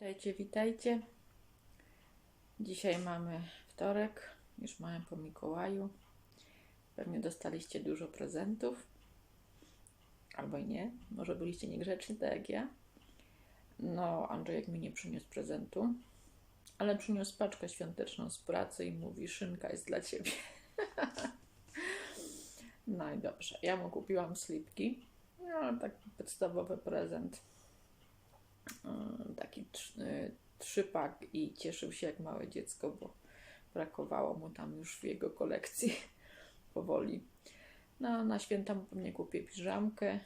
Witajcie, witajcie. Dzisiaj mamy wtorek, już mamy po Mikołaju. Pewnie dostaliście dużo prezentów. Albo nie, może byliście niegrzeczni, tak jak ja. No, Andrzejek mi nie przyniósł prezentu, ale przyniósł paczkę świąteczną z pracy i mówi, szynka jest dla Ciebie. no i dobrze, ja mu kupiłam slipki. No, taki podstawowy prezent taki trz- y, trzypak i cieszył się jak małe dziecko, bo brakowało mu tam już w jego kolekcji powoli. No, na święta pewnie kupię piżamkę,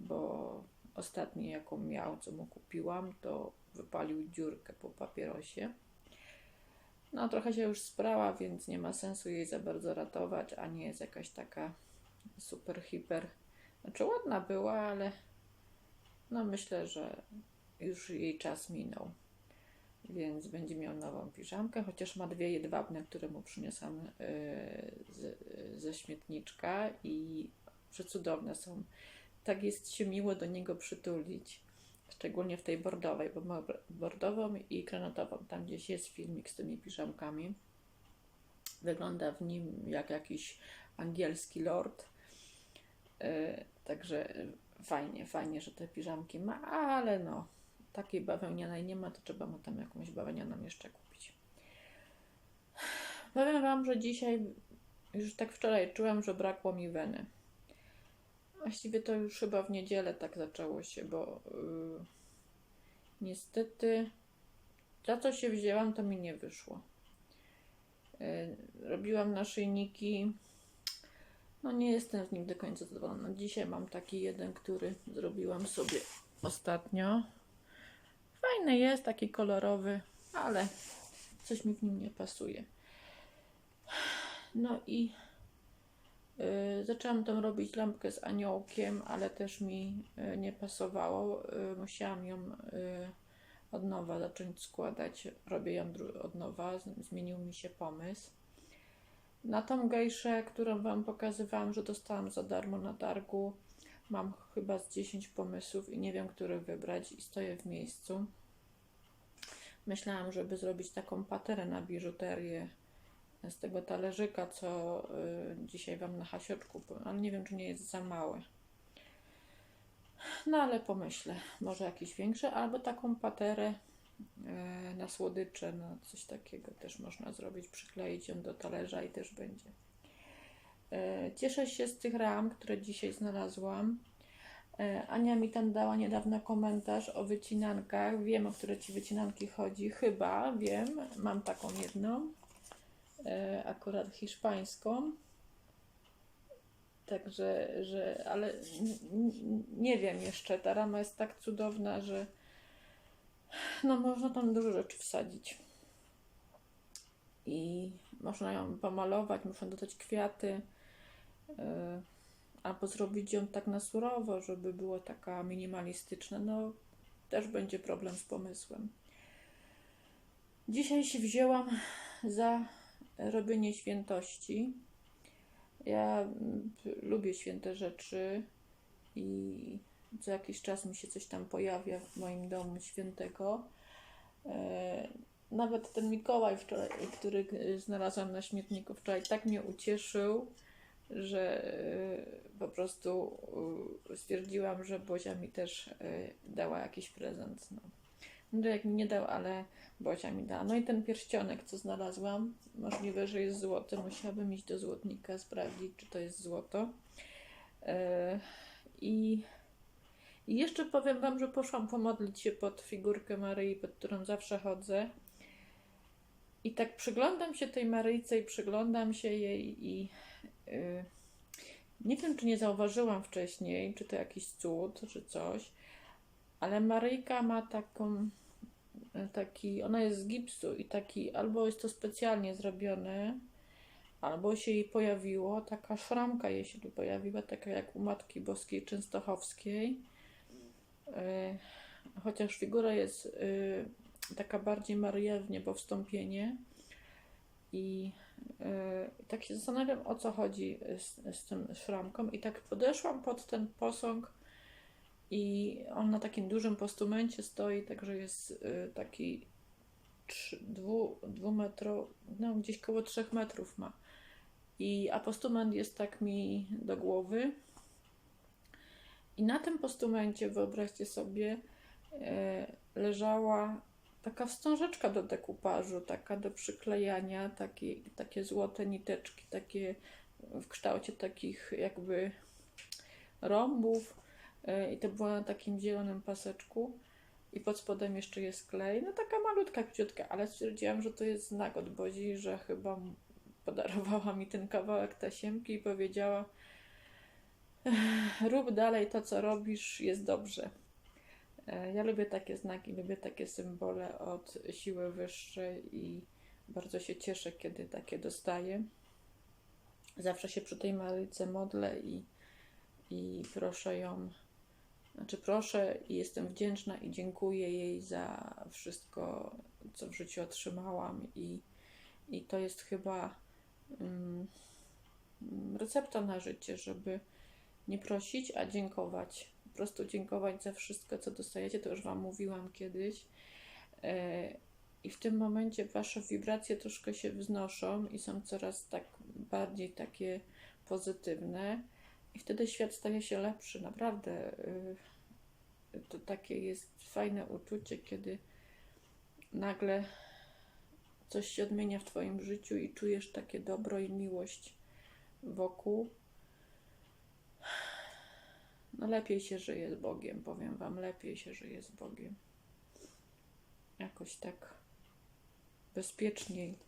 bo ostatni jaką miał, co mu kupiłam, to wypalił dziurkę po papierosie. No, trochę się już sprała, więc nie ma sensu jej za bardzo ratować, a nie jest jakaś taka super, hiper. Znaczy ładna była, ale no myślę, że już jej czas minął. Więc będzie miał nową piżamkę, chociaż ma dwie jedwabne, które mu przyniosłam yy, z, ze śmietniczka i przecudowne są. Tak jest się miło do niego przytulić, szczególnie w tej bordowej, bo ma bordową i granatową. Tam gdzieś jest filmik z tymi piżamkami. Wygląda w nim jak jakiś angielski lord. Yy, także fajnie, fajnie, że te piżamki ma, ale no, takiej bawełnianej nie ma, to trzeba mu tam jakąś bawełnianą jeszcze kupić. Powiem Wam, że dzisiaj, już tak wczoraj czułam, że brakło mi weny. Właściwie to już chyba w niedzielę tak zaczęło się, bo yy, niestety za co się wzięłam, to mi nie wyszło. Yy, robiłam naszyjniki, no nie jestem z nim do końca zadowolona. Dzisiaj mam taki jeden, który zrobiłam sobie ostatnio. Fajny jest, taki kolorowy, ale coś mi w nim nie pasuje. No i y, zaczęłam tam robić lampkę z aniołkiem, ale też mi y, nie pasowało. Y, musiałam ją y, od nowa zacząć składać. Robię ją od nowa, zmienił mi się pomysł. Na tą gejszę, którą Wam pokazywałam, że dostałam za darmo na targu, mam chyba z 10 pomysłów i nie wiem, który wybrać i stoję w miejscu. Myślałam, żeby zrobić taką paterę na biżuterię z tego talerzyka, co y, dzisiaj Wam na hasioczku, ale nie wiem, czy nie jest za małe. No ale pomyślę, może jakiś większy, albo taką paterę e, na słodycze, na coś takiego też można zrobić, przykleić ją do talerza i też będzie. E, Cieszę się z tych ram, które dzisiaj znalazłam. E, Ania mi tam dała niedawno komentarz o wycinankach. Wiem, o które ci wycinanki chodzi. Chyba wiem. Mam taką jedną. E, Akurat hiszpańską. Także, że, ale nie wiem jeszcze. Ta rama jest tak cudowna, że no można tam dużo rzeczy wsadzić. I można ją pomalować, można dodać kwiaty. E, Albo zrobić ją tak na surowo, żeby było taka minimalistyczna. No, też będzie problem z pomysłem. Dzisiaj się wzięłam za robienie świętości. Ja mm, lubię święte rzeczy i co jakiś czas mi się coś tam pojawia w moim domu świętego. E, Nawet ten Mikołaj wczoraj, który znalazłam na śmietniku wczoraj, tak mnie ucieszył, że e, po prostu e, stwierdziłam, że Bozia mi też e, dała jakiś prezent. No. Andrzejek mi nie dał, ale Bozia mi dała. No i ten pierścionek, co znalazłam, możliwe, że jest złoty. Musiałabym iść do złotnika, sprawdzić, czy to jest złoto. E, I i jeszcze powiem Wam, że poszłam pomodlić się pod figurkę Maryi, pod którą zawsze chodzę. I tak przyglądam się tej Maryjce i przyglądam się jej i nie wiem, czy nie zauważyłam wcześniej, czy to jakiś cud, czy coś, ale Maryjka ma taką, taki, ona jest z gipsu i taki, albo jest to specjalnie zrobione, albo się jej pojawiło, taka szramka jej się tu pojawiła, taka jak u Matki Boskiej Częstochowskiej. E, chociaż figura jest e, taka bardziej Maryja w niebowstąpienie i e, tak się zastanawiam o co chodzi z, z tym szramką i tak podeszłam pod ten posąg I on na takim dużym postumencie stoi, także jest y, taki dwu, dwumetro, no gdzieś koło trzech metrów ma. I, a postument jest tak mi do głowy. I na tym postumencie, wyobraźcie sobie, e, leżała taka wstążeczka do dekupażu, taka do przyklejania, takie, takie złote niteczki, takie w kształcie takich jakby rąbów. E, I to było na takim zielonym paseczku. I pod spodem jeszcze jest klej. No taka malutka, kciutka, ale stwierdziłam, że to jest znak od Bozi, że chyba podarowała mi ten kawałek tasiemki i powiedziała "Ech, rób dalej to, co robisz, jest dobrze. E, Ja lubię takie znaki, lubię takie symbole od siły wyższej i bardzo się cieszę, kiedy takie dostaję. Zawsze się przy tej Maryjce modlę i, i proszę ją, znaczy proszę i jestem wdzięczna i dziękuję jej za wszystko, co w życiu otrzymałam i, i to jest chyba mm, recepta na życie, żeby nie prosić, a dziękować. Po prostu dziękować za wszystko, co dostajecie. To już Wam mówiłam kiedyś. E, I w tym momencie Wasze wibracje troszkę się wznoszą i są coraz tak bardziej takie pozytywne. I wtedy świat staje się lepszy. Naprawdę y, to takie jest fajne uczucie, kiedy nagle coś się odmienia w Twoim życiu i czujesz takie dobro i miłość wokół. No lepiej się żyje z Bogiem, powiem Wam, lepiej się żyje z Bogiem. Jakoś tak bezpieczniej.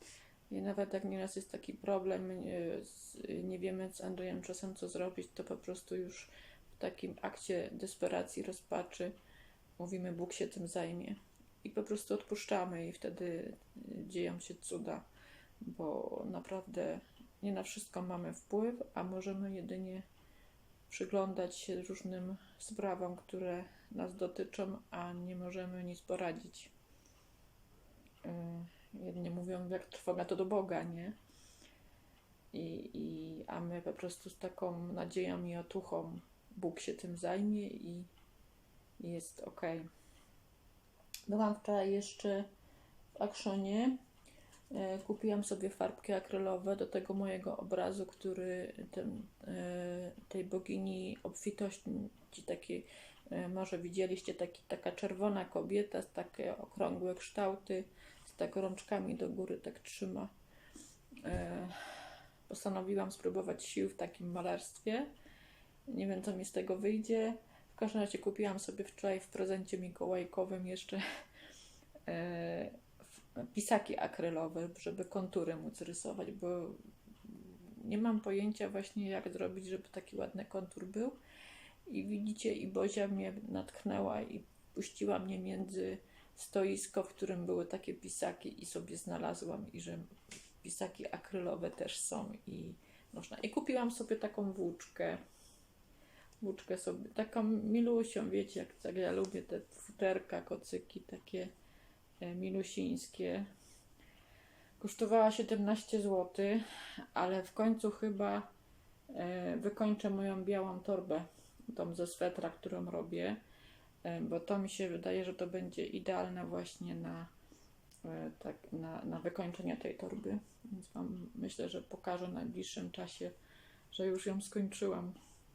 I nawet jak nieraz jest taki problem, nie, z- nie wiemy z Andrzejem czasem co zrobić, to po prostu już w takim akcie desperacji, rozpaczy mówimy Bóg się tym zajmie. I po prostu odpuszczamy i wtedy y, dzieją się cuda, bo naprawdę nie na wszystko mamy wpływ, a możemy jedynie przyglądać się różnym sprawom, które nas dotyczą, a nie możemy nic poradzić. Yy, Jedni mówią, jak trwoga to do Boga, nie? I, i, a my po prostu z taką nadzieją i otuchą Bóg się tym zajmie i, i jest ok. Byłam wczoraj jeszcze w Akszonie. E, Kupiłam sobie farbki akrylowe do tego mojego obrazu, który e, tej bogini obfitości takiej, e, może widzieliście, taki, taka czerwona kobieta z takie okrągłe kształty, z tak rączkami do góry tak trzyma. Postanowiłam spróbować sił w takim malarstwie. Nie wiem, co mi z tego wyjdzie. W każdym razie kupiłam sobie wczoraj w prezencie mikołajkowym jeszcze pisaki akrylowe, żeby kontury móc rysować, bo nie mam pojęcia właśnie jak zrobić, żeby taki ładny kontur był. I widzicie, i Bozia mnie natknęła i puściła mnie między stoisko, w którym były takie pisaki i sobie znalazłam i że pisaki akrylowe też są i można. I kupiłam sobie taką włóczkę. Włóczkę sobie, taką milusią, wiecie, jak tak ja lubię te futerka, kocyki, takie milusińskie. Kosztowała 17 zł, ale w końcu chyba e, wykończę moją białą torbę, tą ze swetra, którą robię, e, bo to mi się wydaje, że to będzie idealne właśnie na, e, tak, na, na wykończenie tej torby. Więc Wam myślę, że pokażę w najbliższym czasie, że już ją skończyłam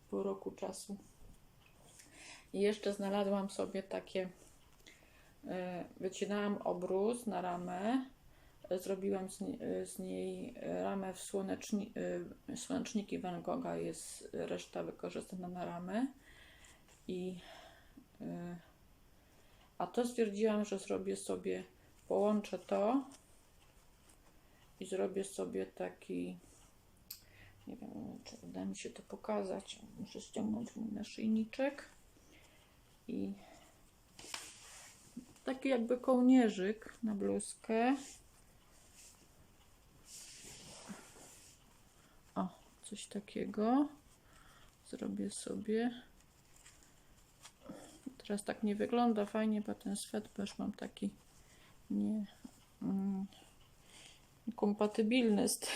po roku czasu. I jeszcze znalazłam sobie takie, e, wycinałam obrus na ramę, e, zrobiłam z, nie- e, z niej e, ramę w słoneczni, e, słoneczniki Van Gogha, jest reszta wykorzystana na ramę. I, e, a to stwierdziłam, że zrobię sobie, połączę to i zrobię sobie taki, nie wiem, czy uda mi się to pokazać. Muszę ściągnąć mój naszyjniczek i taki jakby kołnierzyk na bluzkę. O, coś takiego. Zrobię sobie. Teraz tak nie wygląda fajnie, bo ten swet też mam taki nie mm, kompatybilny z tym.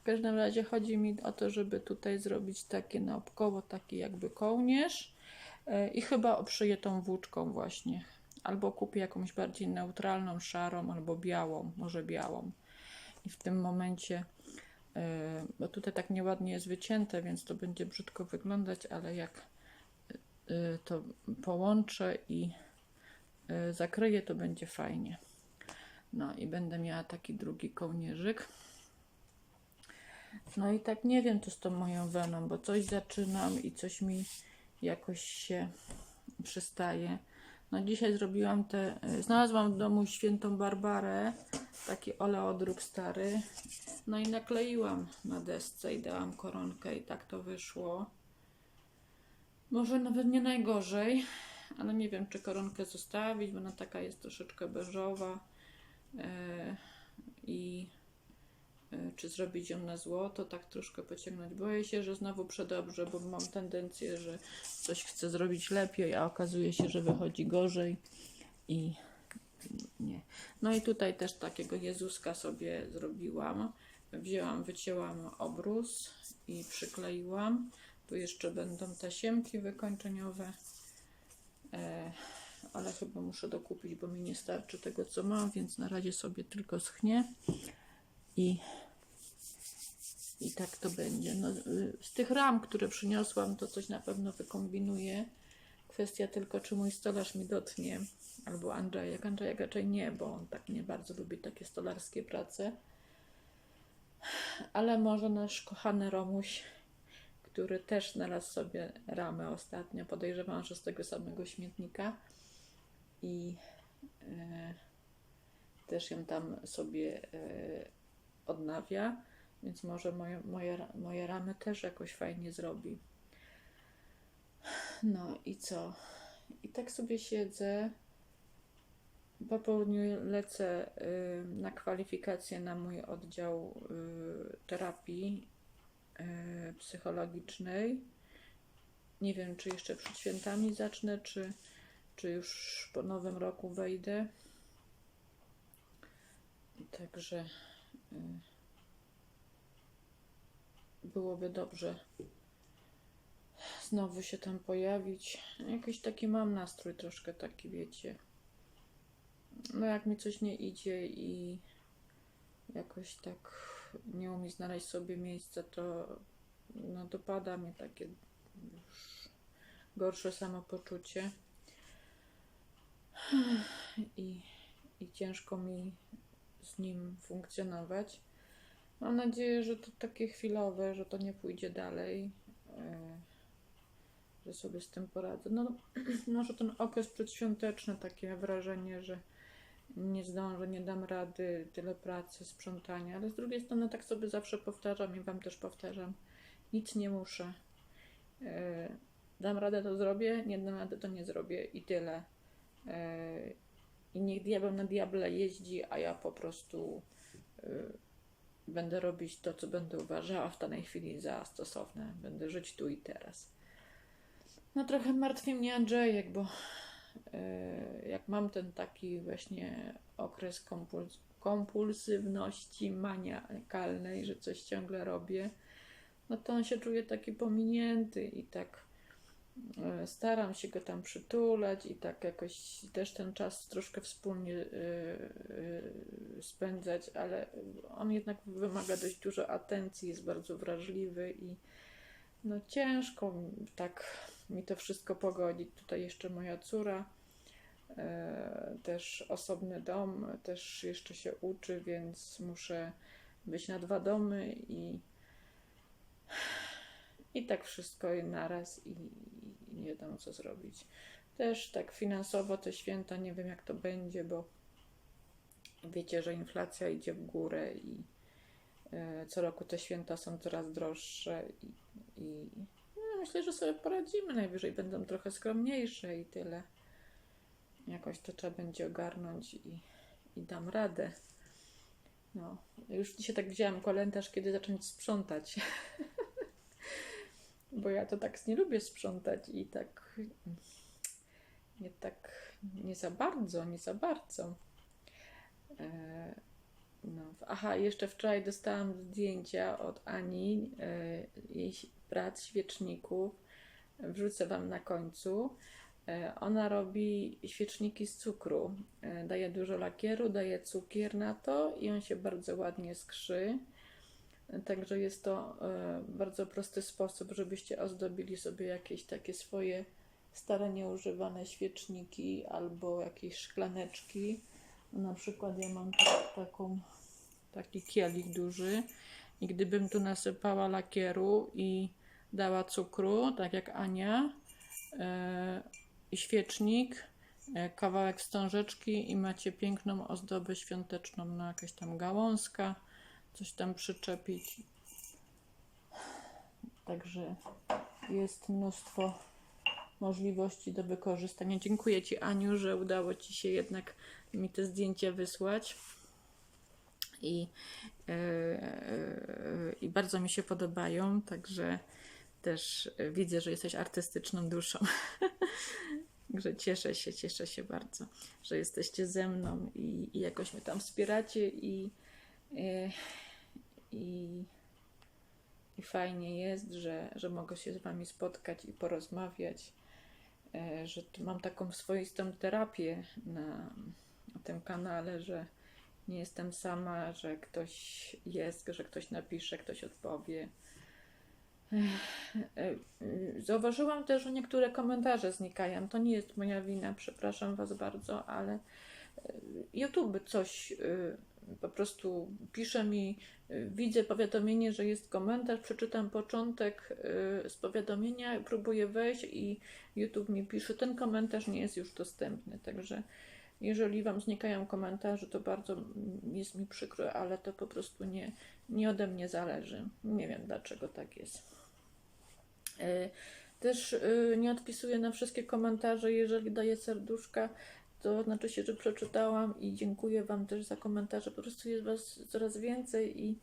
W każdym razie chodzi mi o to, żeby tutaj zrobić takie naokoło, taki jakby kołnierz E, I chyba obszyję tą włóczką właśnie. Albo kupię jakąś bardziej neutralną, szarą, albo białą, może białą. I w tym momencie, e, bo tutaj tak nieładnie jest wycięte, więc to będzie brzydko wyglądać, ale jak e, to połączę i e, zakryję, to będzie fajnie. No i będę miała taki drugi kołnierzyk. No i tak nie wiem, co z tą moją weną, bo coś zaczynam i coś mi jakoś się przystaje. No dzisiaj zrobiłam te, y, znalazłam w domu świętą Barbarę, taki oleodrób stary. No i nakleiłam na desce i dałam koronkę i tak to wyszło. Może nawet nie najgorzej, ale nie wiem, czy koronkę zostawić, bo ona taka jest troszeczkę beżowa. e, I czy zrobić ją na złoto, tak troszkę pociągnąć. Boję się, że znowu przedobrze, bo mam tendencję, że coś chcę zrobić lepiej, a okazuje się, że wychodzi gorzej i nie. No i tutaj też takiego Jezuska sobie zrobiłam. Wzięłam, wycięłam obrus i przykleiłam. Tu jeszcze będą tasiemki wykończeniowe. E, ale chyba muszę dokupić, bo mi nie starczy tego, co mam, więc na razie sobie tylko schnie i, i tak to będzie. No, y, z tych ram, które przyniosłam, to coś na pewno wykombinuję. Kwestia tylko, czy mój stolarz mi dotnie, albo Andrzejek. Andrzejek raczej nie, bo on tak nie bardzo lubi takie stolarskie prace. Ale może nasz kochany Romuś, który też znalazł sobie ramę ostatnio, podejrzewam, że z tego samego śmietnika i e, też ją tam sobie e, odnawia, więc może moje, moje, moje ramy też jakoś fajnie zrobi. No i co? I tak sobie siedzę. Po południu lecę y, na kwalifikację na mój oddział y, terapii y, psychologicznej. Nie wiem, czy jeszcze przed świętami zacznę, czy, czy już po nowym roku wejdę. Także byłoby dobrze znowu się tam pojawić. Jakiś taki mam nastrój troszkę taki, wiecie. No jak mi coś nie idzie i jakoś tak nie umie znaleźć sobie miejsca, to no dopada mnie takie gorsze samopoczucie. I, i ciężko mi z nim funkcjonować. Mam nadzieję, że to takie chwilowe, że to nie pójdzie dalej, e, że sobie z tym poradzę. No, może ten okres przedświąteczny, takie wrażenie, że nie zdążę, nie dam rady, tyle pracy, sprzątania, ale z drugiej strony tak sobie zawsze powtarzam i Wam też powtarzam, nic nie muszę. E, dam radę, to zrobię, nie dam rady, to nie zrobię i tyle. I niech diabeł na diable jeździ, a ja po prostu e, będę robić to, co będę uważała w danej chwili za stosowne. Będę żyć tu i teraz. No trochę martwi mnie Andrzejek, bo e, jak mam ten taki właśnie okres kompuls kompulsywności maniakalnej, że coś ciągle robię, no to on się czuje taki pominięty i tak staram się go tam przytulać i tak jakoś też ten czas troszkę wspólnie e, e, spędzać, ale on jednak wymaga dość dużo atencji, jest bardzo wrażliwy i no ciężko tak mi to wszystko pogodzić. Tutaj jeszcze moja córa, e, też osobny dom, też jeszcze się uczy, więc muszę być na dwa domy i i tak wszystko naraz i, i nie wiadomo co zrobić. Też tak finansowo te święta nie wiem jak to będzie, bo wiecie, że inflacja idzie w górę i e, co roku te święta są coraz droższe i, i no, myślę, że sobie poradzimy. Najwyżej będą trochę skromniejsze i tyle. Jakoś to trzeba będzie ogarnąć i, i dam radę. No, już dzisiaj tak wzięłam kalendarz, kiedy zacząć sprzątać. Bo ja to tak nie lubię sprzątać i tak nie tak, nie za bardzo, nie za bardzo. E, no. Aha, jeszcze wczoraj dostałam zdjęcia od Ani, e, jej prac świeczników. wrzucę Wam na końcu. E, Ona robi świeczniki z cukru. E, Daje dużo lakieru, daje cukier na to i on się bardzo ładnie skrzy. Także jest to e, bardzo prosty sposób, żebyście ozdobili sobie jakieś takie swoje stare, nieużywane świeczniki albo jakieś szklaneczki. Na przykład ja mam tak- taką, taki kielich duży i gdybym tu nasypała lakieru i dała cukru, tak jak Ania, e, i świecznik, e, kawałek wstążeczki i macie piękną ozdobę świąteczną na jakaś tam gałązka, coś tam przyczepić. Także jest mnóstwo możliwości do wykorzystania. Dziękuję Ci, Aniu, że udało Ci się jednak mi te zdjęcia wysłać. I, e, e, I bardzo mi się podobają, także też widzę, że jesteś artystyczną duszą. Także cieszę się, cieszę się bardzo, że jesteście ze mną i, i jakoś mnie tam wspieracie i, e, i, i fajnie jest, że, że mogę się z Wami spotkać i porozmawiać, e, że tu mam taką swoistą terapię na, na tym kanale, że nie jestem sama, że ktoś jest, że ktoś napisze, ktoś odpowie. E, e, Zauważyłam też, że niektóre komentarze znikają. To nie jest moja wina, przepraszam Was bardzo, ale YouTube coś po prostu pisze mi, e, widzę powiadomienie, że jest komentarz, przeczytam początek e, z powiadomienia, próbuję wejść i YouTube mi pisze, ten komentarz nie jest już dostępny. Także jeżeli Wam znikają komentarze, to bardzo jest mi przykro, ale to po prostu nie, nie ode mnie zależy. Nie wiem dlaczego tak jest. E, Też nie odpisuję na wszystkie komentarze. Jeżeli daję serduszka, to znaczy się, że przeczytałam i dziękuję Wam też za komentarze. Po prostu jest Was coraz więcej i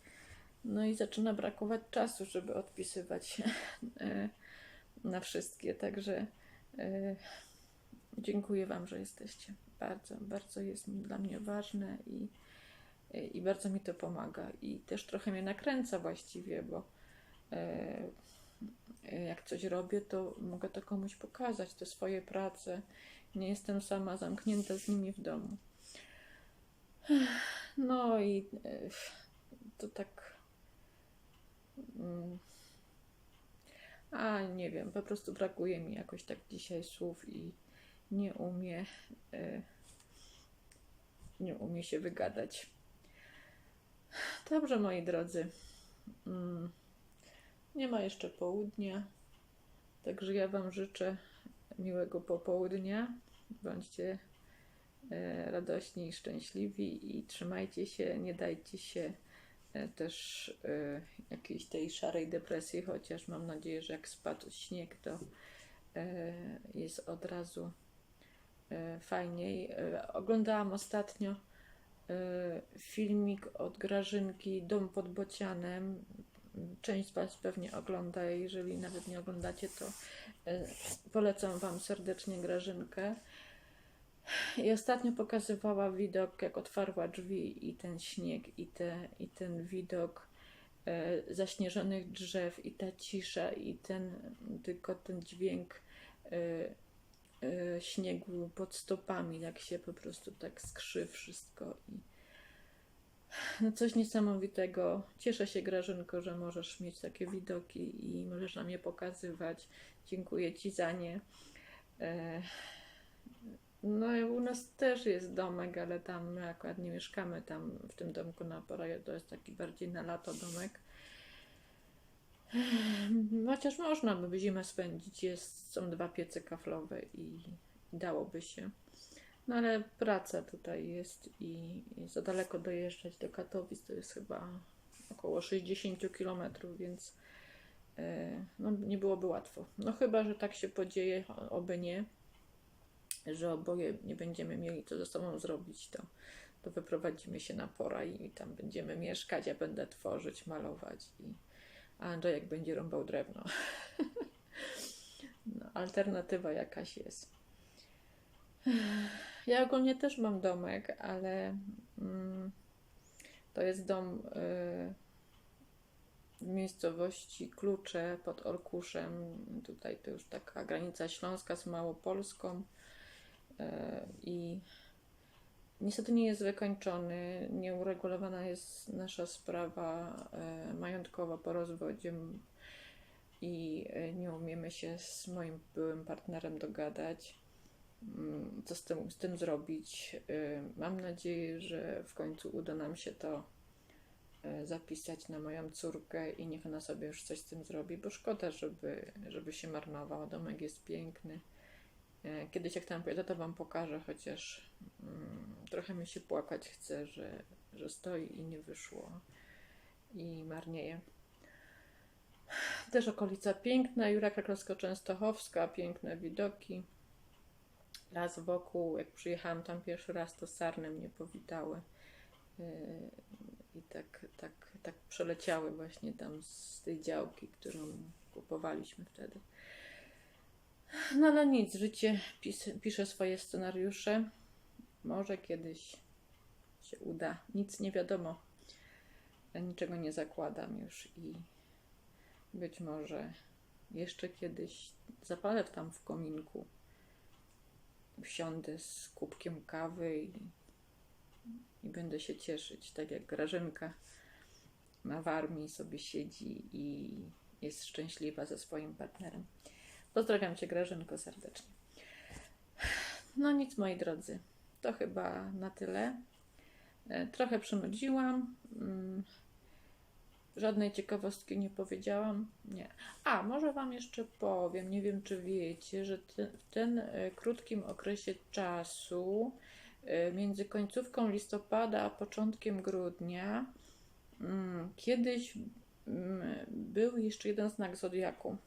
no i zaczyna brakować czasu, żeby odpisywać e, na wszystkie. Także e, dziękuję Wam, że jesteście. Bardzo, bardzo jest dla mnie ważne i, i bardzo mi to pomaga. I też trochę mnie nakręca właściwie, bo e, jak coś robię, to mogę to komuś pokazać, te swoje prace. Nie jestem sama zamknięta z nimi w domu. No i to tak. mm, A nie wiem, po prostu brakuje mi jakoś tak dzisiaj słów i nie umie. e, Nie umie się wygadać. Dobrze, moi drodzy. Mm. Nie ma jeszcze południa, także ja Wam życzę miłego popołudnia. Bądźcie e, radośni i szczęśliwi i trzymajcie się, nie dajcie się e, też e, jakiejś tej szarej depresji, chociaż mam nadzieję, że jak spadł śnieg, to jest od razu fajniej. Oglądałam ostatnio filmik od Grażynki Dom pod Bocianem. Część z Was pewnie ogląda, jeżeli nawet nie oglądacie, to polecam Wam serdecznie Grażynkę. I ostatnio pokazywała widok, jak otwarła drzwi i ten śnieg, i, te, i ten widok e, zaśnieżonych drzew, i ta cisza, i ten tylko ten dźwięk e, e, śniegu pod stopami, jak się po prostu tak skrzy wszystko. I no coś niesamowitego. Cieszę się, Grażynko, że możesz mieć takie widoki i możesz nam je pokazywać. Dziękuję Ci za nie. E, No i u nas też jest domek, ale tam my akurat nie mieszkamy tam w tym domku na porę. To jest taki bardziej na lato domek. Chociaż można by zimę spędzić. Jest, są dwa piece kaflowe i dałoby się. No ale praca tutaj jest i, za daleko dojeżdżać do Katowic to jest chyba około 60 km, więc e, no, nie byłoby łatwo. No chyba, że tak się podzieje, oby nie, że oboje nie będziemy mieli co ze sobą zrobić, to, to wyprowadzimy się na pora i tam będziemy mieszkać, ja będę tworzyć, malować i a Andrzejek będzie rąbał drewno. No, alternatywa jakaś jest. Ja ogólnie też mam domek, ale mm, to jest dom y, w miejscowości Klucze pod Orkuszem. Tutaj to już taka granica śląska z Małopolską. E, I niestety nie jest wykończony. Nieuregulowana jest nasza sprawa e, majątkowa po rozwodzie i e, nie umiemy się z moim byłym partnerem dogadać. Mm, Co z tym, z tym zrobić? Mam nadzieję, że w końcu uda nam się to zapisać na moją córkę i niech ona sobie już coś z tym zrobi, bo szkoda, żeby, żeby się marnował. Domek jest piękny. E, Kiedyś jak tam pojadę, to Wam pokażę, chociaż mm, trochę mi się płakać chce, że, że stoi i nie wyszło i marnieje. Też okolica piękna, Jura Krakowsko-Częstochowska, piękne widoki. Las wokół, jak przyjechałam tam pierwszy raz, to sarny mnie powitały. Yy, I tak, tak, tak przeleciały właśnie tam z tej działki, którą kupowaliśmy wtedy. No ale nic, życie pis, pisze swoje scenariusze. Może kiedyś się uda. Nic nie wiadomo. Ja niczego nie zakładam już i być może jeszcze kiedyś zapalę tam w kominku. Wsiądę z kubkiem kawy i, i będę się cieszyć, tak jak Grażynka ma w armii, sobie siedzi i jest szczęśliwa ze swoim partnerem. Pozdrawiam Cię, Grażynko, serdecznie. No nic, moi drodzy, to chyba na tyle. E, Trochę przynudziłam. Mm, Żadnej ciekawostki nie powiedziałam. Nie. A, może Wam jeszcze powiem, nie wiem czy wiecie, że w ten e, krótkim okresie czasu, e, między końcówką listopada a początkiem grudnia, mm, kiedyś mm, był jeszcze jeden znak zodiaku.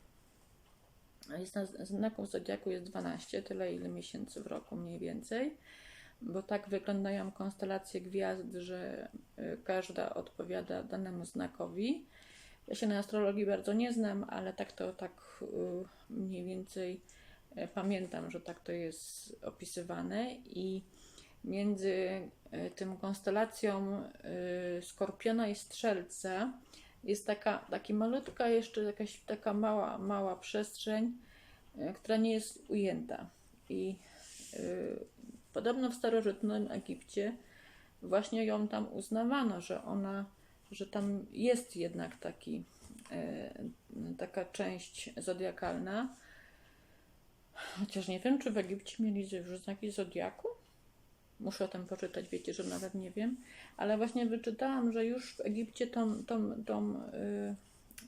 Jest na, znaków zodiaku jest 12, tyle ile miesięcy w roku mniej więcej bo tak wyglądają konstelacje gwiazd, że y, każda odpowiada danemu znakowi. Ja się na astrologii bardzo nie znam, ale tak to tak y, mniej więcej y, pamiętam, że tak to jest opisywane i między tym konstelacją Skorpiona i Strzelca jest taka, taki malutka jeszcze jakaś taka mała, mała przestrzeń, y, która nie jest ujęta i y, Podobno w starożytnym Egipcie właśnie ją tam uznawano, że ona, że tam jest jednak taki, e, taka część zodiakalna. Chociaż nie wiem, czy w Egipcie mieli już znaki zodiaku. Muszę o tym poczytać, wiecie, że nawet nie wiem. Ale właśnie wyczytałam, że już w Egipcie tą, tą, tą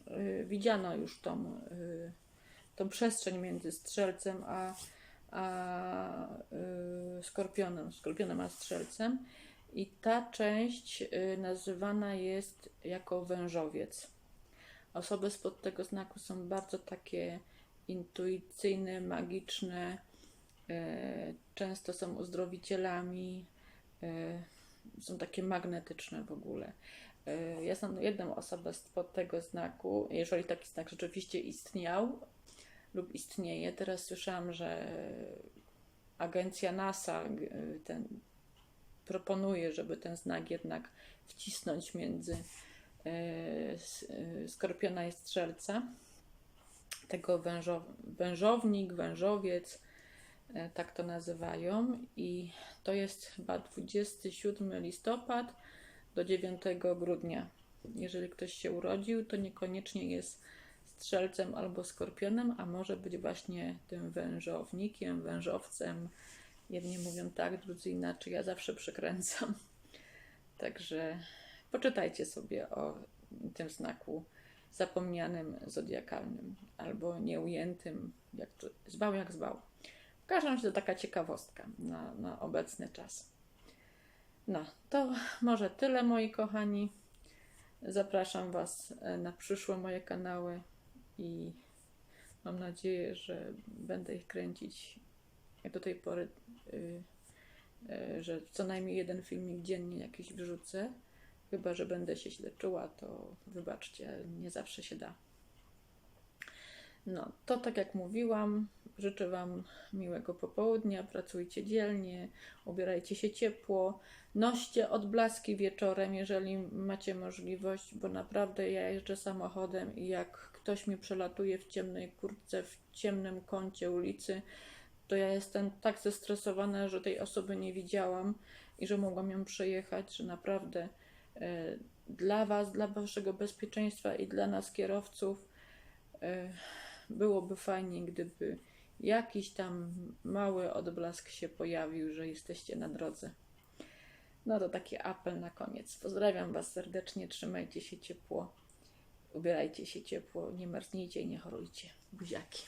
y, y, widziano już tą, y, tą przestrzeń między strzelcem a, a y, skorpionem, skorpionem a strzelcem. I ta część y, nazywana jest jako wężowiec. Osoby spod tego znaku są bardzo takie intuicyjne, magiczne, często są uzdrowicielami, y, są takie magnetyczne w ogóle. Y, Ja znam jedną osobę spod tego znaku, jeżeli taki znak rzeczywiście istniał, lub istnieje. Teraz słyszałam, że agencja NASA ten, proponuje, żeby ten znak jednak wcisnąć między skorpiona i strzelca. Tego wężow, wężownik, wężowiec, tak to nazywają. I to jest chyba 27 listopad do 9 grudnia. Jeżeli ktoś się urodził, to niekoniecznie jest strzelcem albo skorpionem, a może być właśnie tym wężownikiem, wężowcem. Jedni mówią tak, drudzy inaczej. Ja zawsze przekręcam. Także poczytajcie sobie o tym znaku zapomnianym zodiakalnym albo nieujętym, jak to, zwał jak zwał. W każdym razie to taka ciekawostka na, na obecny czas. No, to może tyle, moi kochani. Zapraszam Was e, na przyszłe moje kanały i mam nadzieję, że będę ich kręcić jak do tej pory, y, y, że co najmniej jeden filmik dziennie jakiś wrzucę. Chyba, że będę się źle czuła, to wybaczcie, nie zawsze się da. No, to tak jak mówiłam, życzę Wam miłego popołudnia, pracujcie dzielnie, ubierajcie się ciepło, noście odblaski wieczorem, jeżeli macie możliwość, bo naprawdę ja jeżdżę samochodem i jak ktoś mi przelatuje w ciemnej kurtce, w ciemnym kącie ulicy, to ja jestem tak zestresowana, że tej osoby nie widziałam i że mogłam ją przejechać, że naprawdę e, dla Was, dla Waszego bezpieczeństwa i dla nas kierowców e, byłoby fajnie, gdyby jakiś tam mały odblask się pojawił, że jesteście na drodze. No to taki apel na koniec. Pozdrawiam Was serdecznie, trzymajcie się ciepło, ubierajcie się ciepło, nie marznijcie i nie chorujcie. Buziaki.